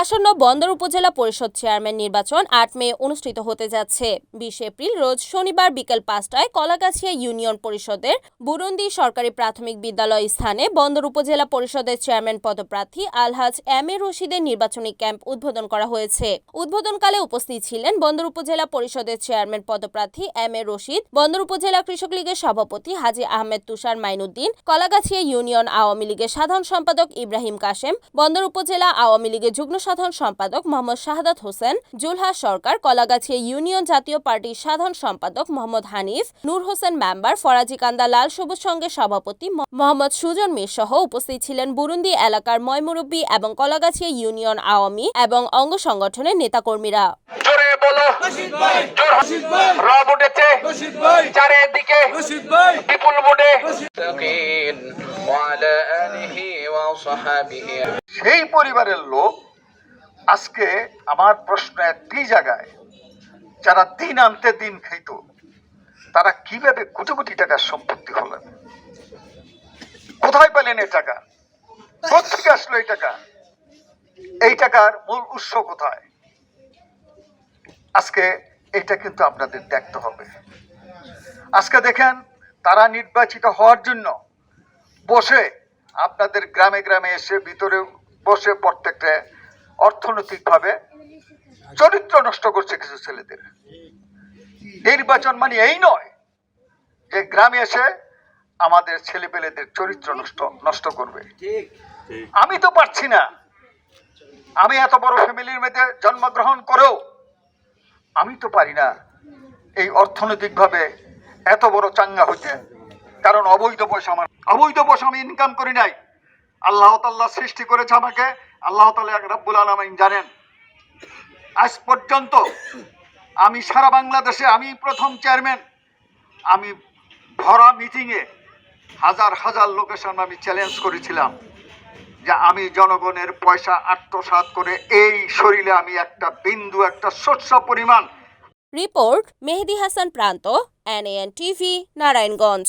আসন্ন বন্দর উপজেলা পরিষদ চেয়ারম্যান নির্বাচন আট মে অনুষ্ঠিত হতে যাচ্ছে। বিশ এপ্রিল রোজ শনিবার বিকেল পাঁচটায় কলাগাছিয়া ইউনিয়ন পরিষদের বুরুন্দি সরকারি প্রাথমিক বিদ্যালয় স্থানে বন্দর উপজেলা পরিষদের চেয়ারম্যান পদপ্রার্থী আলহাজ এম এ রশিদের নির্বাচনী ক্যাম্প উদ্বোধন করা হয়েছে। উদ্বোধনকালে উপস্থিত ছিলেন বন্দর উপজেলা পরিষদের চেয়ারম্যান পদপ্রার্থী এম এ রশিদ, বন্দর উপজেলা কৃষক লীগের সভাপতি হাজী আহমেদ তুষার মাইনুদ্দিন, কলাগাছিয়া ইউনিয়ন আওয়ামী লীগের সাধারণ সম্পাদক ইব্রাহিম কাশেম, বন্দর উপজেলা আওয়ামী লীগের যুগ্ম সাধারণ সম্পাদক মোহাম্মদ শাহাদাত হোসেন জুলহা সরকার কলাগাছিয়া ইউনিয়ন জাতীয় পার্টির সাধারণ সম্পাদক মোহাম্মদ হানিফ নূর হোসেন মেম্বার ফরাজি কান্দা লাল সবুজ সঙ্গে সভাপতি মোহাম্মদ সুজন মির সহ উপস্থিত ছিলেন বুরুন্দি এলাকার ময়মুরব্বী এবং কলাগাছিয়া ইউনিয়ন আওয়ামী এবং অঙ্গ সংগঠনের নেতাকর্মীরা। বলো। সেই পরিবারের লোক আজকে আমার প্রশ্ন একটি জায়গায় যারা দিন আনতে দিন খাইত, তারা কীভাবে কোটি কোটি টাকার সম্পত্তি হলেন? কোথায় পেলেন এই টাকা? কোথেকে আসলো এই টাকা? এই টাকার মূল উৎস কোথায়? আজকে এটা কিন্তু আপনাদের দেখতে হবে। আজকে দেখেন, তারা নির্বাচিত হওয়ার জন্য বসে আপনাদের গ্রামে গ্রামে এসে ভিতরে বসে প্রত্যেকটা অর্থনৈতিকভাবে চরিত্র নষ্ট করছে কিছু ছেলেদের। নির্বাচন মানে এই নয় যে গ্রামে এসে আমাদের ছেলেপেলেদের চরিত্র নষ্ট নষ্ট করবে। আমি তো পারছি না। আমি এত বড় ফ্যামিলির মধ্যে জন্মগ্রহণ করেও আমি তো পারি না এই অর্থনৈতিকভাবে এত বড় চাঙ্গা হইতে। কারণ অবৈধ পয়সা আমার অবৈধ পয়সা আমি ইনকাম করি নাই। আল্লাহ তাল্লাহ সৃষ্টি করেছে আমাকে আল্লাহ তাল্লাহ রাব্বুল আলমিন জানেন, আজ পর্যন্ত আমি সারা বাংলাদেশে আমি প্রথম চেয়ারম্যান, আমি ভরা মিটিংয়ে হাজার হাজার লোকের সামনে আমি চ্যালেঞ্জ করেছিলাম যে আমি জনগণের পয়সা আত্মসাৎ করে এই শরীরে আমি একটা বিন্দু, একটা শস্য পরিমাণ রিপোর্ট মেহেদি হাসান প্রান্ত এনএএন টিভি নারায়ণগঞ্জ।